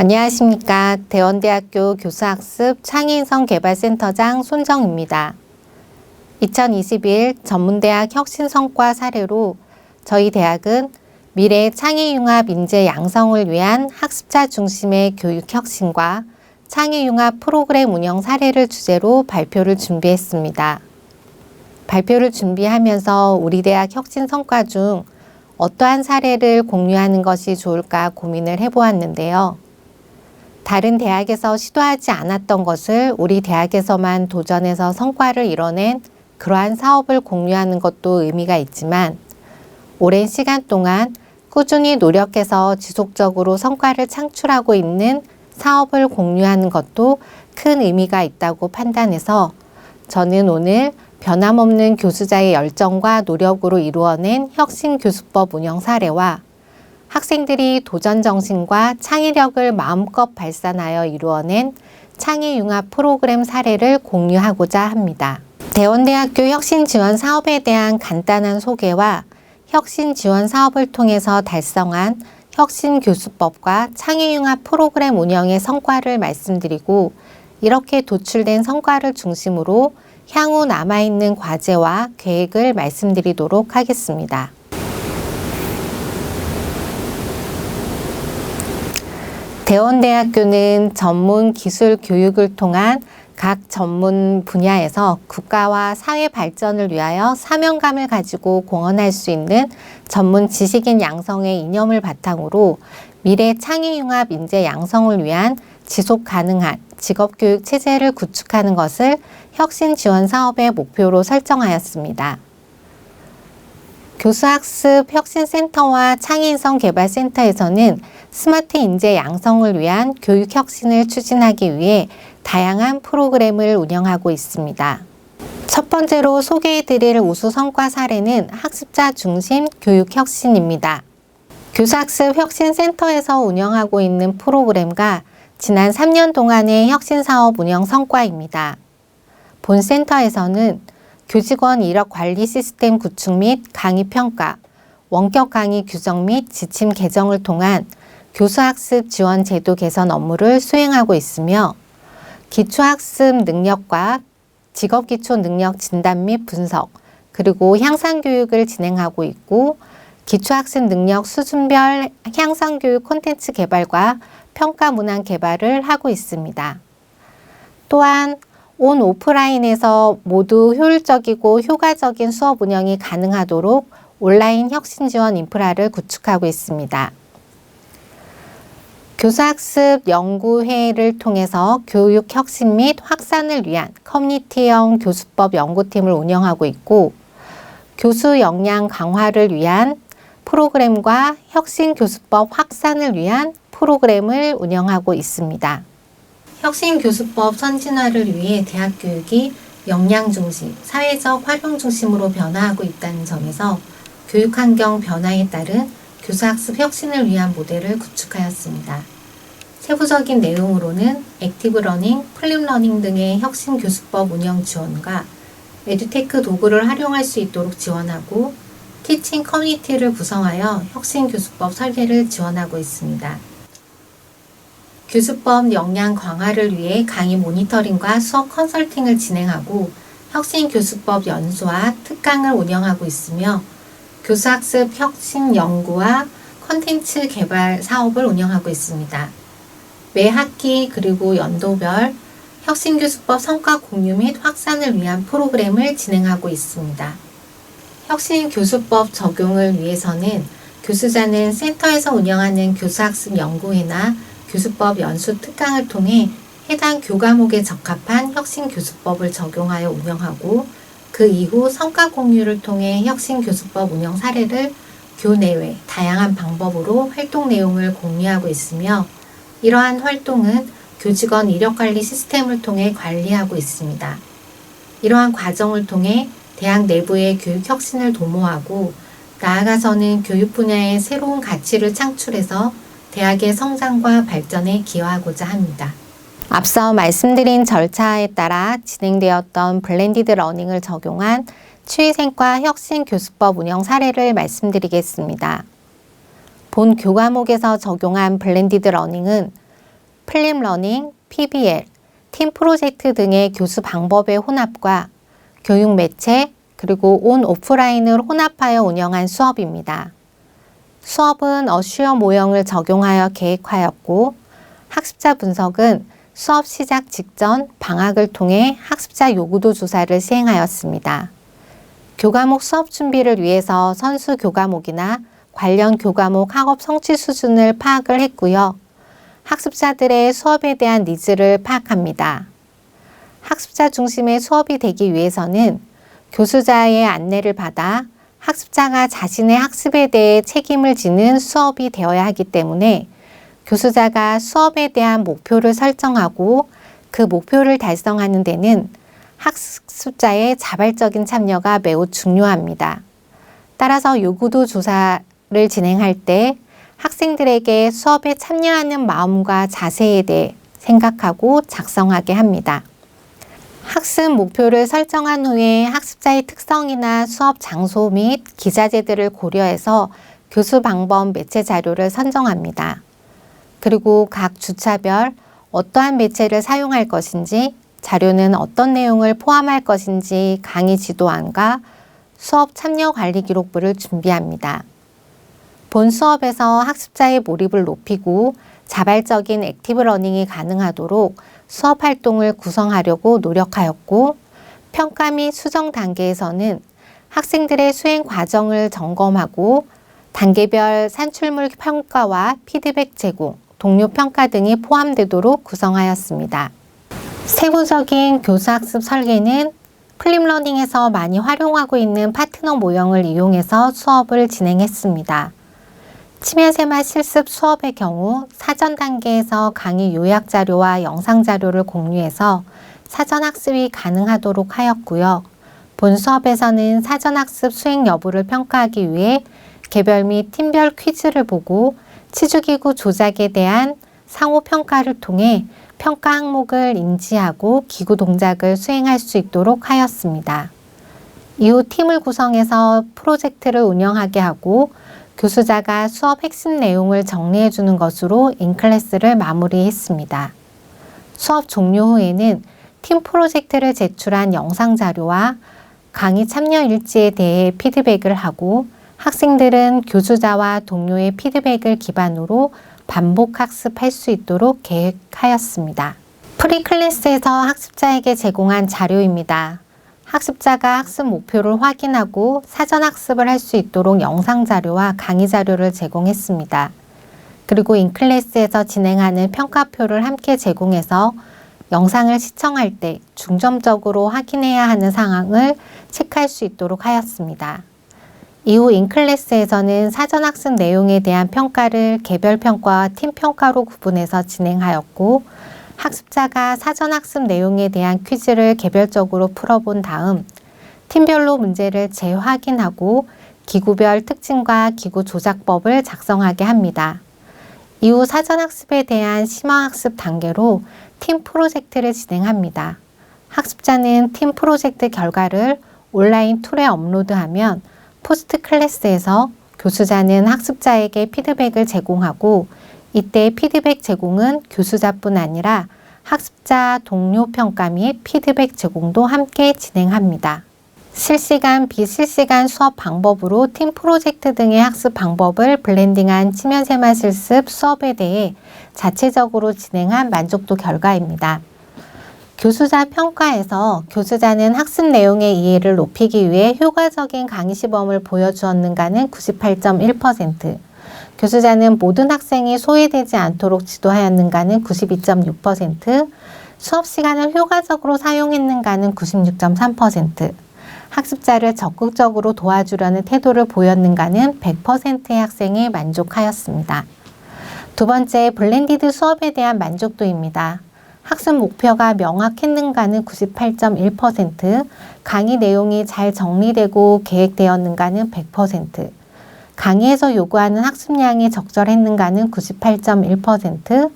안녕하십니까. 대원대학교 교수학습 창의인성 개발센터장 손정입니다. 2021 전문대학 혁신성과 사례로 저희 대학은 미래 창의융합 인재 양성을 위한 학습자 중심의 교육 혁신과 창의융합 프로그램 운영 사례를 주제로 발표를 준비했습니다. 발표를 준비하면서 우리 대학 혁신 성과 중 어떠한 사례를 공유하는 것이 좋을까 고민을 해보았는데요. 다른 대학에서 시도하지 않았던 것을 우리 대학에서만 도전해서 성과를 이뤄낸 그러한 사업을 공유하는 것도 의미가 있지만 오랜 시간 동안 꾸준히 노력해서 지속적으로 성과를 창출하고 있는 사업을 공유하는 것도 큰 의미가 있다고 판단해서 저는 오늘 변함없는 교수자의 열정과 노력으로 이루어낸 혁신 교수법 운영 사례와 학생들이 도전 정신과 창의력을 마음껏 발산하여 이루어낸 창의 융합 프로그램 사례를 공유하고자 합니다. 대원대학교 혁신 지원 사업에 대한 간단한 소개와 혁신 지원 사업을 통해서 달성한 혁신 교수법과 창의 융합 프로그램 운영의 성과를 말씀드리고 이렇게 도출된 성과를 중심으로 향후 남아있는 과제와 계획을 말씀드리도록 하겠습니다. 대원대학교는 전문 기술 교육을 통한 각 전문 분야에서 국가와 사회 발전을 위하여 사명감을 가지고 공헌할 수 있는 전문 지식인 양성의 이념을 바탕으로 미래 창의융합 인재 양성을 위한 지속 가능한 직업교육 체제를 구축하는 것을 혁신 지원 사업의 목표로 설정하였습니다. 교수학습 혁신센터와 창의인성 개발센터에서는 스마트 인재 양성을 위한 교육 혁신을 추진하기 위해 다양한 프로그램을 운영하고 있습니다. 첫 번째로 소개해 드릴 우수 성과 사례는 학습자 중심 교육 혁신입니다. 교수학습 혁신센터에서 운영하고 있는 프로그램과 지난 3년 동안의 혁신 사업 운영 성과입니다. 본 센터에서는 교직원 이력 관리 시스템 구축 및 강의 평가, 원격 강의 규정 및 지침 개정을 통한 교수학습 지원 제도 개선 업무를 수행하고 있으며 기초학습 능력과 직업기초 능력 진단 및 분석, 그리고 향상교육을 진행하고 있고 기초학습 능력 수준별 향상교육 콘텐츠 개발과 평가 문항 개발을 하고 있습니다. 또한 온 오프라인에서 모두 효율적이고 효과적인 수업 운영이 가능하도록 온라인 혁신 지원 인프라를 구축하고 있습니다. 교사학습 연구회를 통해서 교육 혁신 및 확산을 위한 커뮤니티형 교수법 연구팀을 운영하고 있고 교수 역량 강화를 위한 프로그램과 혁신 교수법 확산을 위한 프로그램을 운영하고 있습니다. 혁신 교수법 선진화를 위해 대학 교육이 역량 중심, 사회적 활용 중심으로 변화하고 있다는 점에서 교육 환경 변화에 따른 교수학습 혁신을 위한 모델을 구축하였습니다. 세부적인 내용으로는 액티브 러닝, 플립 러닝 등의 혁신 교수법 운영 지원과 에듀테크 도구를 활용할 수 있도록 지원하고 티칭 커뮤니티를 구성하여 혁신 교수법 설계를 지원하고 있습니다. 교수법 역량 강화를 위해 강의 모니터링과 수업 컨설팅을 진행하고 혁신 교수법 연수와 특강을 운영하고 있으며 교수학습 혁신 연구와 컨텐츠 개발 사업을 운영하고 있습니다. 매 학기 그리고 연도별 혁신교수법 성과 공유 및 확산을 위한 프로그램을 진행하고 있습니다. 혁신교수법 적용을 위해서는 교수자는 센터에서 운영하는 교수학습 연구회나 교수법 연수 특강을 통해 해당 교과목에 적합한 혁신 교수법을 적용하여 운영하고 그 이후 성과 공유를 통해 혁신 교수법 운영 사례를 교내외 다양한 방법으로 활동 내용을 공유하고 있으며 이러한 활동은 교직원 이력 관리 시스템을 통해 관리하고 있습니다. 이러한 과정을 통해 대학 내부의 교육 혁신을 도모하고 나아가서는 교육 분야의 새로운 가치를 창출해서 대학의 성장과 발전에 기여하고자 합니다. 앞서 말씀드린 절차에 따라 진행되었던 블렌디드 러닝을 적용한 취위생과 혁신 교수법 운영 사례를 말씀드리겠습니다. 본 교과목에서 적용한 블렌디드 러닝은 플립 러닝, PBL, 팀 프로젝트 등의 교수 방법의 혼합과 교육 매체, 그리고 온 오프라인을 혼합하여 운영한 수업입니다. 수업은 어슈어 모형을 적용하여 계획하였고 학습자 분석은 수업 시작 직전 방학을 통해 학습자 요구도 조사를 시행하였습니다. 교과목 수업 준비를 위해서 선수 교과목이나 관련 교과목 학업 성취 수준을 파악을 했고요. 학습자들의 수업에 대한 니즈를 파악합니다. 학습자 중심의 수업이 되기 위해서는 교수자의 안내를 받아 학습자가 자신의 학습에 대해 책임을 지는 수업이 되어야 하기 때문에 교수자가 수업에 대한 목표를 설정하고 그 목표를 달성하는 데는 학습자의 자발적인 참여가 매우 중요합니다. 따라서 요구도 조사를 진행할 때 학생들에게 수업에 참여하는 마음과 자세에 대해 생각하고 작성하게 합니다. 학습 목표를 설정한 후에 학습자의 특성이나 수업 장소 및 기자재들을 고려해서 교수 방법 매체 자료를 선정합니다. 그리고 각 주차별 어떠한 매체를 사용할 것인지, 자료는 어떤 내용을 포함할 것인지 강의 지도안과 수업 참여 관리 기록부를 준비합니다. 본 수업에서 학습자의 몰입을 높이고 자발적인 액티브 러닝이 가능하도록 수업 활동을 구성하려고 노력하였고 평가 및 수정 단계에서는 학생들의 수행 과정을 점검하고 단계별 산출물 평가와 피드백 제공, 동료 평가 등이 포함되도록 구성하였습니다. 세부적인 교수학습 설계는 플립러닝에서 많이 활용하고 있는 파트너 모형을 이용해서 수업을 진행했습니다. 치면세마 실습 수업의 경우 사전 단계에서 강의 요약 자료와 영상 자료를 공유해서 사전 학습이 가능하도록 하였고요. 본 수업에서는 사전 학습 수행 여부를 평가하기 위해 개별 및 팀별 퀴즈를 보고 치주기구 조작에 대한 상호 평가를 통해 평가 항목을 인지하고 기구 동작을 수행할 수 있도록 하였습니다. 이후 팀을 구성해서 프로젝트를 운영하게 하고 교수자가 수업 핵심 내용을 정리해 주는 것으로 인클래스를 마무리했습니다. 수업 종료 후에는 팀 프로젝트를 제출한 영상 자료와 강의 참여 일지에 대해 피드백을 하고 학생들은 교수자와 동료의 피드백을 기반으로 반복 학습할 수 있도록 계획하였습니다. 프리클래스에서 학습자에게 제공한 자료입니다. 학습자가 학습 목표를 확인하고 사전 학습을 할 수 있도록 영상 자료와 강의 자료를 제공했습니다. 그리고 인클래스에서 진행하는 평가표를 함께 제공해서 영상을 시청할 때 중점적으로 확인해야 하는 상황을 체크할 수 있도록 하였습니다. 이후 인클래스에서는 사전 학습 내용에 대한 평가를 개별 평가와 팀 평가로 구분해서 진행하였고 학습자가 사전 학습 내용에 대한 퀴즈를 개별적으로 풀어본 다음 팀별로 문제를 재확인하고 기구별 특징과 기구 조작법을 작성하게 합니다. 이후 사전 학습에 대한 심화 학습 단계로 팀 프로젝트를 진행합니다. 학습자는 팀 프로젝트 결과를 온라인 툴에 업로드하면 포스트 클래스에서 교수자는 학습자에게 피드백을 제공하고 이때 피드백 제공은 교수자뿐 아니라 학습자 동료 평가 및 피드백 제공도 함께 진행합니다. 실시간, 비실시간 수업 방법으로 팀 프로젝트 등의 학습 방법을 블렌딩한 치면세마 실습 수업에 대해 자체적으로 진행한 만족도 결과입니다. 교수자 평가에서 교수자는 학습 내용의 이해를 높이기 위해 효과적인 강의 시범을 보여주었는가는 98.1%, 교수자는 모든 학생이 소외되지 않도록 지도하였는가는 92.6%, 수업 시간을 효과적으로 사용했는가는 96.3%, 학습자를 적극적으로 도와주려는 태도를 보였는가는 100%의 학생이 만족하였습니다. 두 번째, 블렌디드 수업에 대한 만족도입니다. 학습 목표가 명확했는가는 98.1%, 강의 내용이 잘 정리되고 계획되었는가는 100%, 강의에서 요구하는 학습량이 적절했는가는 98.1%,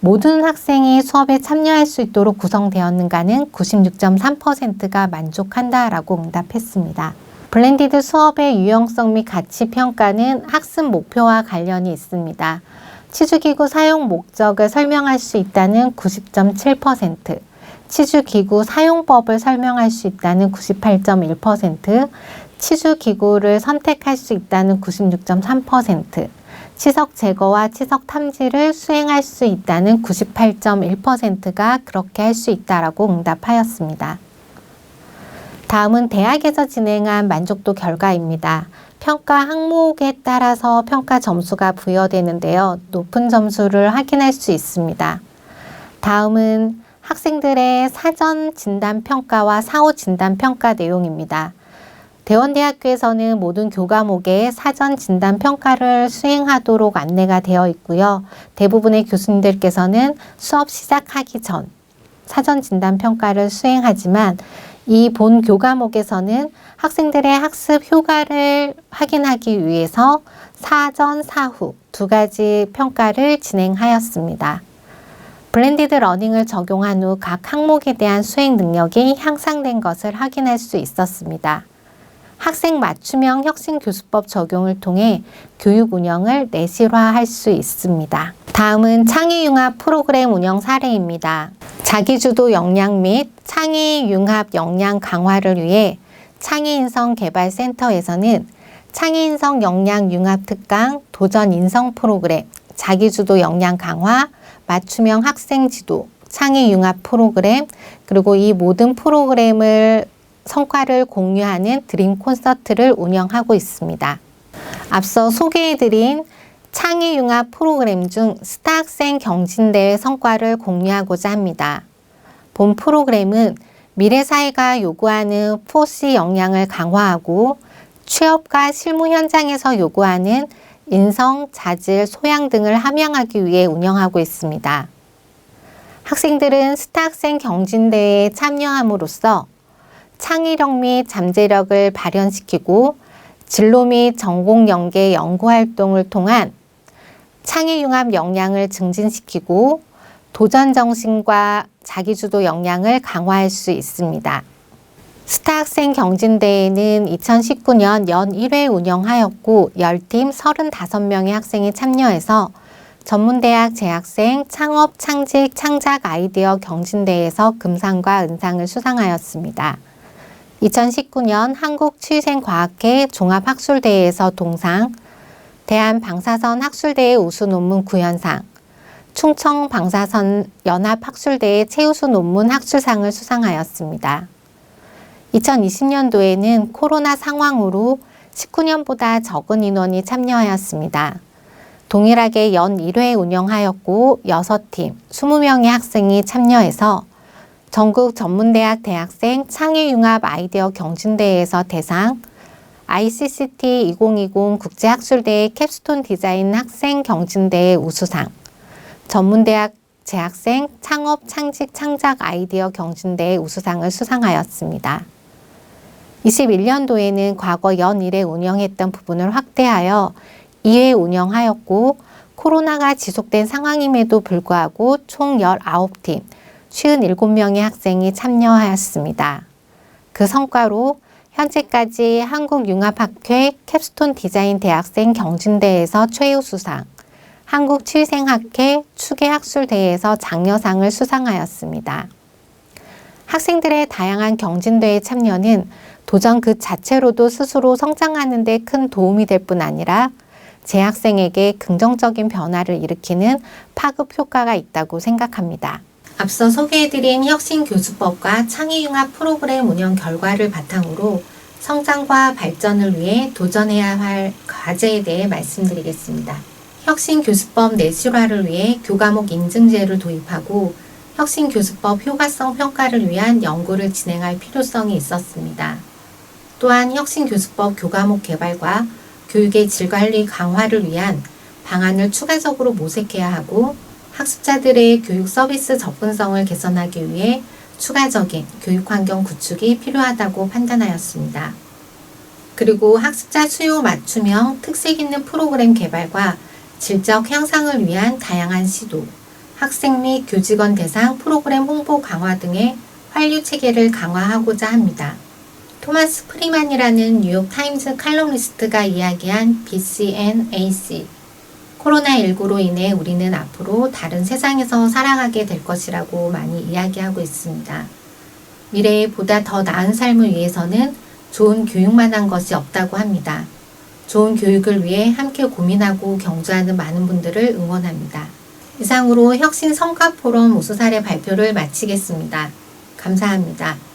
모든 학생이 수업에 참여할 수 있도록 구성되었는가는 96.3%가 만족한다라고 응답했습니다. 블렌디드 수업의 유형성 및 가치 평가는 학습 목표와 관련이 있습니다. 치주기구 사용 목적을 설명할 수 있다는 90.7%, 치주기구 사용법을 설명할 수 있다는 98.1%, 치주 기구를 선택할 수 있다는 96.3%, 치석 제거와 치석 탐지를 수행할 수 있다는 98.1%가 그렇게 할 수 있다라고 응답하였습니다. 다음은 대학에서 진행한 만족도 결과입니다. 평가 항목에 따라서 평가 점수가 부여되는데요. 높은 점수를 확인할 수 있습니다. 다음은 학생들의 사전 진단 평가와 사후 진단 평가 내용입니다. 대원대학교에서는 모든 교과목에 사전 진단 평가를 수행하도록 안내가 되어 있고요. 대부분의 교수님들께서는 수업 시작하기 전 사전 진단 평가를 수행하지만 이 본 교과목에서는 학생들의 학습 효과를 확인하기 위해서 사전, 사후 두 가지 평가를 진행하였습니다. 블렌디드 러닝을 적용한 후 각 항목에 대한 수행 능력이 향상된 것을 확인할 수 있었습니다. 학생 맞춤형 혁신 교수법 적용을 통해 교육 운영을 내실화할 수 있습니다. 다음은 창의 융합 프로그램 운영 사례입니다. 자기주도 역량 및 창의 융합 역량 강화를 위해 창의인성 개발센터에서는 창의인성 역량 융합 특강 도전 인성 프로그램 자기주도 역량 강화 맞춤형 학생 지도 창의 융합 프로그램 그리고 이 모든 프로그램을 성과를 공유하는 드림 콘서트를 운영하고 있습니다. 앞서 소개해드린 창의융합 프로그램 중 스타 학생 경진대회 성과를 공유하고자 합니다. 본 프로그램은 미래 사회가 요구하는 포시 역량을 강화하고 취업과 실무 현장에서 요구하는 인성, 자질, 소양 등을 함양하기 위해 운영하고 있습니다. 학생들은 스타 학생 경진대회에 참여함으로써 창의력 및 잠재력을 발현시키고 진로 및 전공 연계 연구 활동을 통한 창의 융합 역량을 증진시키고 도전 정신과 자기주도 역량을 강화할 수 있습니다. 스타 학생 경진대회는 2019년 연 1회 운영하였고 10팀 35명의 학생이 참여해서 전문대학 재학생 창업, 창직, 창작 아이디어 경진대회에서 금상과 은상을 수상하였습니다. 2019년 한국취생과학회 종합학술대회에서 동상, 대한방사선 학술대회 우수 논문 구현상, 충청 방사선 연합 학술대회 최우수 논문 학술상을 수상하였습니다. 2020년도에는 코로나 상황으로 19년보다 적은 인원이 참여하였습니다. 동일하게 연 1회 운영하였고 6팀 20명의 학생이 참여해서 전국 전문대학 대학생 창의융합 아이디어 경진대회에서 대상, ICCT 2020 국제학술대회 캡스톤 디자인 학생 경진대회 우수상, 전문대학 재학생 창업 창직 창작 아이디어 경진대회 우수상을 수상하였습니다. 21년도에는 과거 연 1회 운영했던 부분을 확대하여 2회 운영하였고 코로나가 지속된 상황임에도 불구하고 총 19팀 57명의 학생이 참여하였습니다. 그 성과로 현재까지 한국융합학회 캡스톤 디자인 대학생 경진대에서 최우수상, 한국칠생학회 추계학술대회에서 장려상을 수상하였습니다. 학생들의 다양한 경진대회 참여는 도전 그 자체로도 스스로 성장하는 데 큰 도움이 될 뿐 아니라 재학생에게 긍정적인 변화를 일으키는 파급 효과가 있다고 생각합니다. 앞서 소개해드린 혁신교수법과 창의융합 프로그램 운영 결과를 바탕으로 성장과 발전을 위해 도전해야 할 과제에 대해 말씀드리겠습니다. 혁신교수법 내실화를 위해 교과목 인증제를 도입하고 혁신교수법 효과성 평가를 위한 연구를 진행할 필요성이 있었습니다. 또한 혁신교수법 교과목 개발과 교육의 질관리 강화를 위한 방안을 추가적으로 모색해야 하고 학습자들의 교육 서비스 접근성을 개선하기 위해 추가적인 교육 환경 구축이 필요하다고 판단하였습니다. 그리고 학습자 수요 맞춤형 특색 있는 프로그램 개발과 질적 향상을 위한 다양한 시도, 학생 및 교직원 대상 프로그램 홍보 강화 등의 활류 체계를 강화하고자 합니다. 토마스 프리만이라는 뉴욕 타임즈 칼럼니스트가 이야기한 BCNAC 코로나19로 인해 우리는 앞으로 다른 세상에서 살아가게 될 것이라고 많이 이야기하고 있습니다. 미래에 보다 더 나은 삶을 위해서는 좋은 교육만 한 것이 없다고 합니다. 좋은 교육을 위해 함께 고민하고 경주하는 많은 분들을 응원합니다. 이상으로 혁신 성과 포럼 우수 사례 발표를 마치겠습니다. 감사합니다.